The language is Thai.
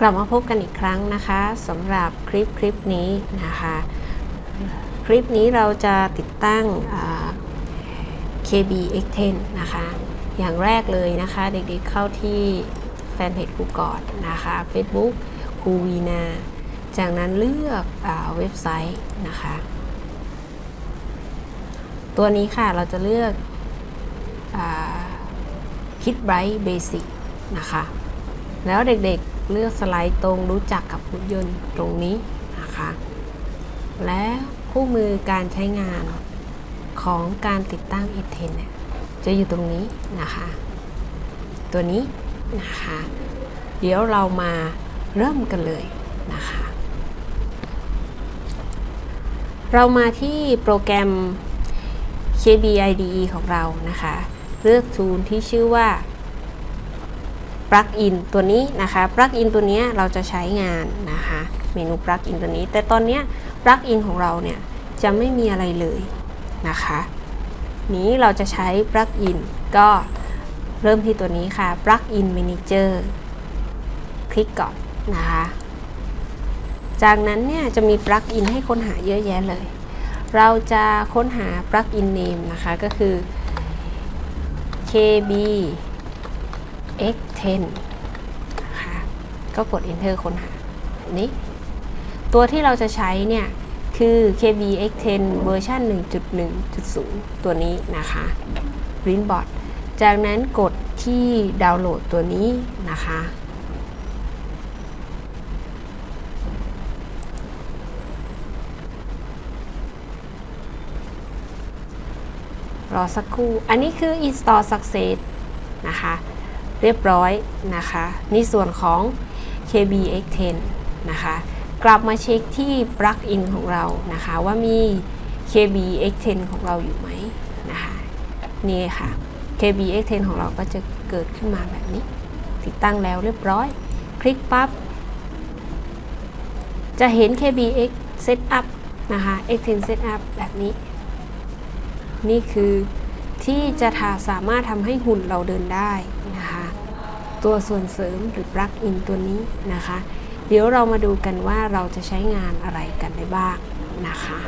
กลับมาพบกันอีกครั้งนะคะสำหรับคลิปคลิปนี้นะคะ คลิปนี้เราจะติดตั้ง KB X10 นะคะ อย่างแรกเลยนะคะ เด็กๆเข้าที่แฟนเพจครูกอนนะคะ Facebook ครูวีนา จากนั้นเลือกอเว็บไซต์นะคะ ตัวนี้ค่ะเราจะเลือกคิดไบรท์เบสิกนะคะ แล้วเด็กๆ เลือกสไลด์ตรงรู้จักกับหุ่นยนต์ตรงนี้นะคะ และคู่มือการใช้งานของการติดตั้ง e 1 0เนี่ยจะอยู่ตรงนี้นะคะ ตัวนี้นะคะ เดี๋ยวเรามาเริ่มกันเลยนะคะ เรามาที่โปรแกรม KBIDE ของเรานะคะ เลือกทูลที่ชื่อว่า Plugin ตัวนี้นะคะ Plugin ตัวนี้เราจะใช้งานนะคะเมนู Plugin ตัวนี้ แต่ตอนนี้ Plugin ของเราเนี่ยจะไม่มีอะไรเลยนะคะนี้เราจะใช้ Plugin ก็เริ่มที่ตัวนี้ค่ะ Plugin Manager คลิกก่อนนะคะจากนั้นเนี่ยจะมี Plugin ให้ค้นหาเยอะแยะเลย เราจะค้นหา Plugin Name นะคะก็คือ KB X10 นะคะก็กด Enter ค้นหานี้ ตัวที่เราจะใช้เนี่ยคือ KB X10 เวอร์ชัน1.1.0 ตัวนี้นะคะ r i n b o t จากนั้นกดที่ดาวน์โหลดตัวนี้นะคะ รอสักครู่ อันนี้คือ install success นะคะ เรียบร้อยนะคะในส่วนของ KBX10 นะคะกลับมาเช็คที่ plugin ของเรานะคะว่ามี KBX10 ของเราอยู่ไหมนะคะนี่ค่ะ KBX10 ของเราก็จะเกิดขึ้นมาแบบนี้ ติดตั้งแล้วเรียบร้อย คลิกปั๊บ จะเห็น KBX Setup นะคะ X10 Setup แบบนี้ นี่คือที่จะทาสามารถทำให้หุ่นเราเดินได้ ตัวส่วนเสริมหรือปลั๊กอินตัวนี้นะคะ เดี๋ยวเรามาดูกันว่าเราจะใช้งานอะไรกันได้บ้างนะคะ